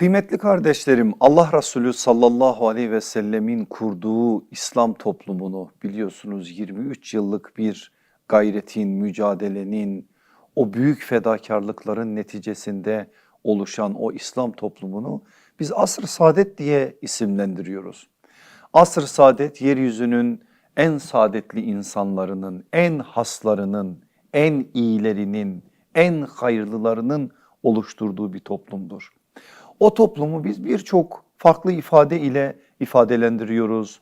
Kıymetli kardeşlerim Allah Resulü sallallahu aleyhi ve sellemin kurduğu İslam toplumunu biliyorsunuz 23 yıllık bir gayretin, mücadelenin, o büyük fedakarlıkların neticesinde oluşan o İslam toplumunu biz asr-ı saadet diye isimlendiriyoruz. Asr-ı saadet yeryüzünün en saadetli insanlarının, en haslarının, en iyilerinin, en hayırlılarının oluşturduğu bir toplumdur. O toplumu biz birçok farklı ifade ile ifadelendiriyoruz,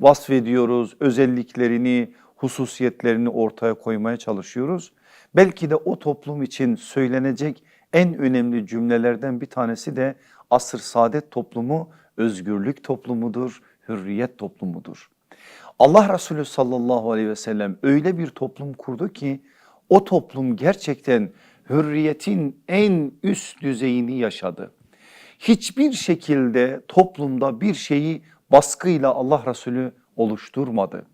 vasfediyoruz, özelliklerini, hususiyetlerini ortaya koymaya çalışıyoruz. Belki de o toplum için söylenecek en önemli cümlelerden bir tanesi de asır saadet toplumu özgürlük toplumudur, hürriyet toplumudur. Allah Resulü sallallahu aleyhi ve sellem öyle bir toplum kurdu ki o toplum gerçekten hürriyetin en üst düzeyini yaşadı. Hiçbir şekilde toplumda bir şeyi baskıyla Allah Resulü oluşturmadı.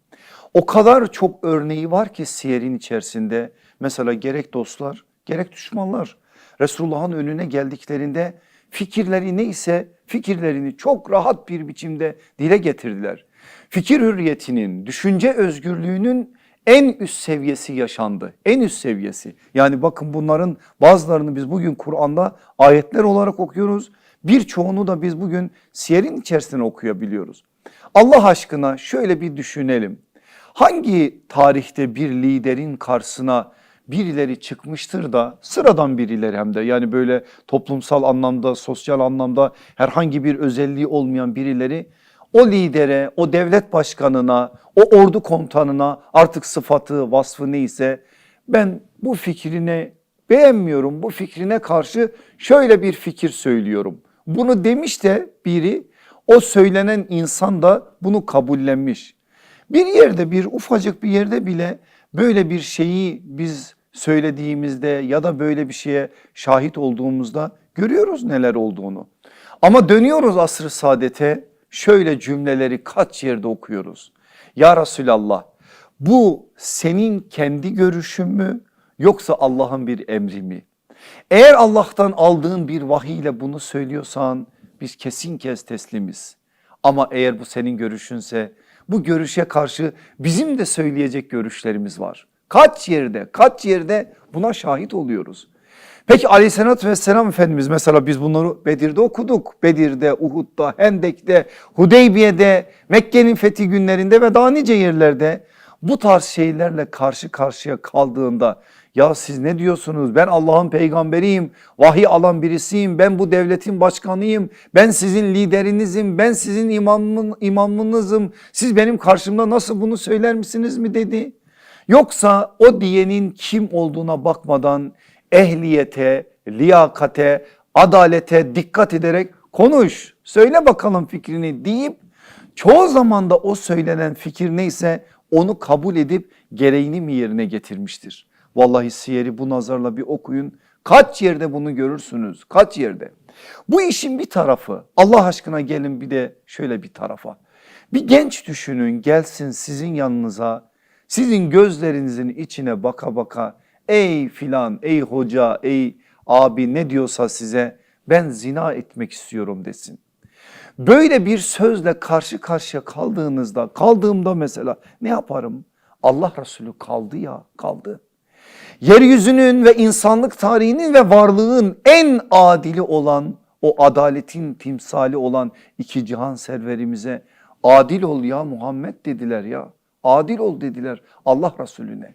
O kadar çok örneği var ki siyerin içerisinde mesela gerek dostlar gerek düşmanlar Resulullah'ın önüne geldiklerinde fikirleri neyse fikirlerini çok rahat bir biçimde dile getirdiler. Fikir hürriyetinin, düşünce özgürlüğünün en üst seviyesi yaşandı. En üst seviyesi. Yani bakın bunların bazılarını biz bugün Kur'an'da ayetler olarak okuyoruz. Birçoğunu da biz bugün siyerin içerisinde okuyabiliyoruz. Allah aşkına şöyle bir düşünelim. Hangi tarihte bir liderin karşısına birileri çıkmıştır da sıradan birileri hem de yani böyle toplumsal anlamda sosyal anlamda herhangi bir özelliği olmayan birileri o lidere o devlet başkanına o ordu komutanına artık sıfatı vasfı neyse ben bu fikrine beğenmiyorum bu fikrine karşı şöyle bir fikir söylüyorum. Bunu demiş de biri o söylenen insan da bunu kabullenmiş. Bir yerde bir ufacık bir yerde bile böyle bir şeyi biz söylediğimizde ya da böyle bir şeye şahit olduğumuzda görüyoruz neler olduğunu. Ama dönüyoruz asr-ı saadete şöyle cümleleri kaç yerde okuyoruz. Ya Resulallah bu senin kendi görüşün mü yoksa Allah'ın bir emri mi? Eğer Allah'tan aldığın bir vahiy ile bunu söylüyorsan biz kesin kez teslimiz. Ama eğer bu senin görüşünse bu görüşe karşı bizim de söyleyecek görüşlerimiz var. Kaç yerde kaç yerde buna şahit oluyoruz. Peki aleyhissalatü vesselam Efendimiz mesela biz bunları Bedir'de okuduk. Bedir'de, Uhud'da, Hendek'te, Hudeybiye'de, Mekke'nin fethi günlerinde ve daha nice yerlerde bu tarz şeylerle karşı karşıya kaldığında ya siz ne diyorsunuz? Ben Allah'ın peygamberiyim. Vahiy alan birisiyim. Ben bu devletin başkanıyım. Ben sizin liderinizim. Ben sizin imamın, imamınızım. Siz benim karşımda nasıl bunu söyler misiniz mi dedi. Yoksa o diyenin kim olduğuna bakmadan ehliyete, liyakate, adalete dikkat ederek konuş söyle bakalım fikrini deyip çoğu zaman da o söylenen fikir neyse onu kabul edip gereğini mi yerine getirmiştir. Vallahi siyeri bu nazarla bir okuyun. Kaç yerde bunu görürsünüz? Kaç yerde? Bu işin bir tarafı. Allah aşkına gelin bir de şöyle bir tarafa. Bir genç düşünün gelsin sizin yanınıza. Sizin gözlerinizin içine baka baka ey filan, ey hoca, ey abi ne diyorsa size ben zina etmek istiyorum desin. Böyle bir sözle karşı karşıya kaldığınızda, kaldığımda mesela ne yaparım? Allah Resulü kaldı ya, kaldı. Yeryüzünün ve insanlık tarihinin ve varlığın en adili olan o adaletin timsali olan iki cihan serverimize adil ol ya Muhammed dediler ya. Adil ol dediler Allah Resulüne.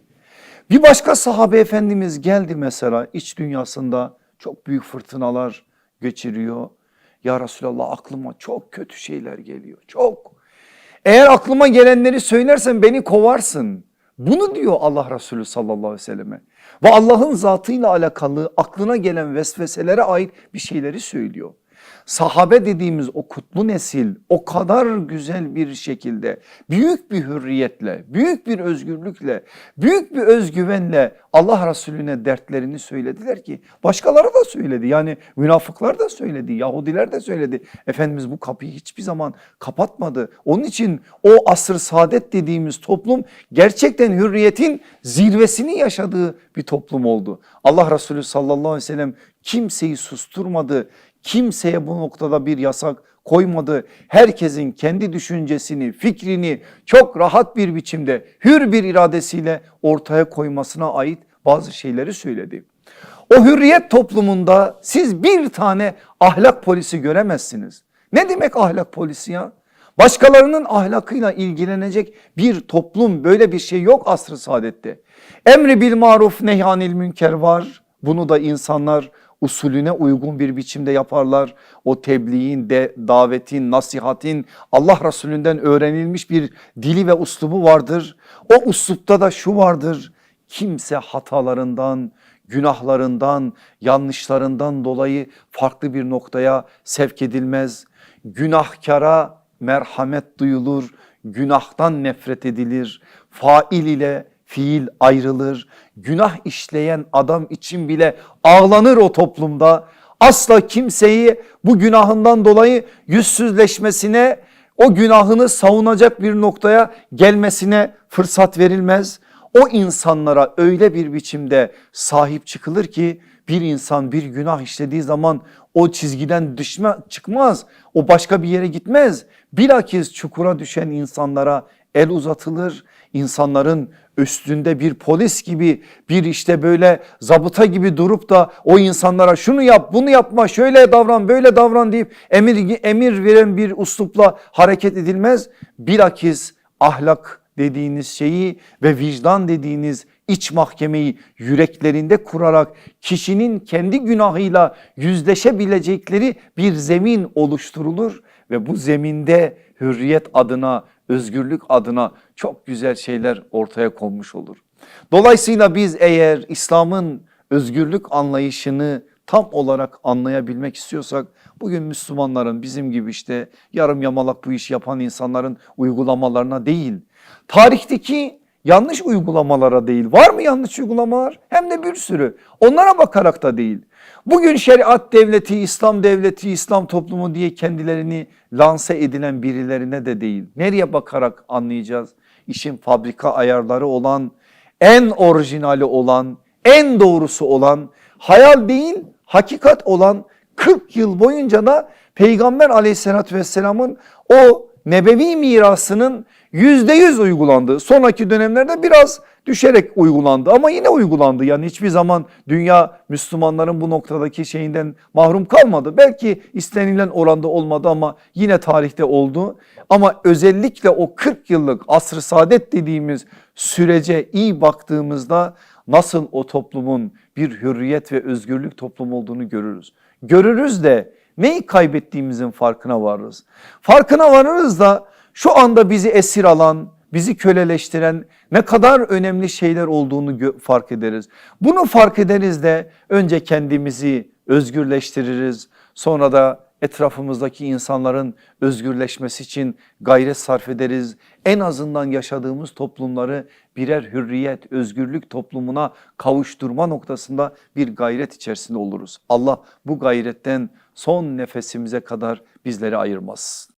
Bir başka sahabe efendimiz geldi mesela iç dünyasında çok büyük fırtınalar geçiriyor. Ya Resulallah aklıma çok kötü şeyler geliyor çok. Eğer aklıma gelenleri söylersen beni kovarsın. Bunu diyor Allah Resulü sallallahu aleyhi ve selleme. Ve Allah'ın zatıyla alakalı aklına gelen vesveselere ait bir şeyleri söylüyor. Sahabe dediğimiz o kutlu nesil o kadar güzel bir şekilde büyük bir hürriyetle, büyük bir özgürlükle, büyük bir özgüvenle Allah Resulüne dertlerini söylediler ki başkaları da söyledi. Yani münafıklar da söyledi, Yahudiler de söyledi. Efendimiz bu kapıyı hiçbir zaman kapatmadı. Onun için o asır saadet dediğimiz toplum gerçekten hürriyetin zirvesini yaşadığı bir toplum oldu. Allah Resulü sallallahu aleyhi ve sellem kimseyi susturmadı Kimseye bu noktada bir yasak koymadı. Herkesin kendi düşüncesini, fikrini çok rahat bir biçimde hür bir iradesiyle ortaya koymasına ait bazı şeyleri söyledi. O hürriyet toplumunda siz bir tane ahlak polisi göremezsiniz. Ne demek ahlak polisi ya? Başkalarının ahlakıyla ilgilenecek bir toplum böyle bir şey yok asr-ı saadette. Emri bil maruf nehyanil münker var. Bunu da insanlar usulüne uygun bir biçimde yaparlar. O tebliğin, de, davetin, nasihatin Allah Resulünden öğrenilmiş bir dili ve uslubu vardır. O uslupta da şu vardır. Kimse hatalarından, günahlarından, yanlışlarından dolayı farklı bir noktaya sevk edilmez. Günahkara merhamet duyulur, günahtan nefret edilir. Fail ile fiil ayrılır. Günah işleyen adam için bile ağlanır o toplumda. Asla kimseyi bu günahından dolayı yüzsüzleşmesine, o günahını savunacak bir noktaya gelmesine fırsat verilmez. O insanlara öyle bir biçimde sahip çıkılır ki bir insan bir günah işlediği zaman o çizgiden dışma çıkmaz. O başka bir yere gitmez. Bilakis çukura düşen insanlara el uzatılır. İnsanların üstünde bir polis gibi bir işte böyle zabıta gibi durup da o insanlara şunu yap bunu yapma şöyle davran böyle davran deyip emir, emir veren bir uslupla hareket edilmez. Bilakis ahlak dediğiniz şeyi ve vicdan dediğiniz iç mahkemeyi yüreklerinde kurarak kişinin kendi günahıyla yüzleşebilecekleri bir zemin oluşturulur ve bu zeminde hürriyet adına, özgürlük adına çok güzel şeyler ortaya konmuş olur. Dolayısıyla biz eğer İslam'ın özgürlük anlayışını tam olarak anlayabilmek istiyorsak bugün Müslümanların bizim gibi işte yarım yamalak bu iş yapan insanların uygulamalarına değil tarihteki yanlış uygulamalara değil var mı yanlış uygulamalar hem de bir sürü onlara bakarak da değil. Bugün şeriat devleti, İslam devleti, İslam toplumu diye kendilerini lanse edilen birilerine de değil. Nereye bakarak anlayacağız? İşin fabrika ayarları olan, en orijinali olan, en doğrusu olan, hayal değil hakikat olan 40 yıl boyunca da Peygamber aleyhissalatü vesselamın o nebevi mirasının yüzde yüz uygulandığı sonraki dönemlerde biraz düşerek uygulandı ama yine uygulandı. Yani hiçbir zaman dünya Müslümanların bu noktadaki şeyinden mahrum kalmadı. Belki istenilen oranda olmadı ama yine tarihte oldu. Ama özellikle o 40 yıllık asr-ı saadet dediğimiz sürece iyi baktığımızda nasıl o toplumun bir hürriyet ve özgürlük toplumu olduğunu görürüz. Görürüz de neyi kaybettiğimizin farkına varırız. Farkına varırız da şu anda bizi esir alan, bizi köleleştiren ne kadar önemli şeyler olduğunu fark ederiz. Bunu fark ederiz de önce kendimizi özgürleştiririz. Sonra da etrafımızdaki insanların özgürleşmesi için gayret sarf ederiz. En azından yaşadığımız toplumları birer hürriyet, özgürlük toplumuna kavuşturma noktasında bir gayret içerisinde oluruz. Allah bu gayretten son nefesimize kadar bizleri ayırmaz.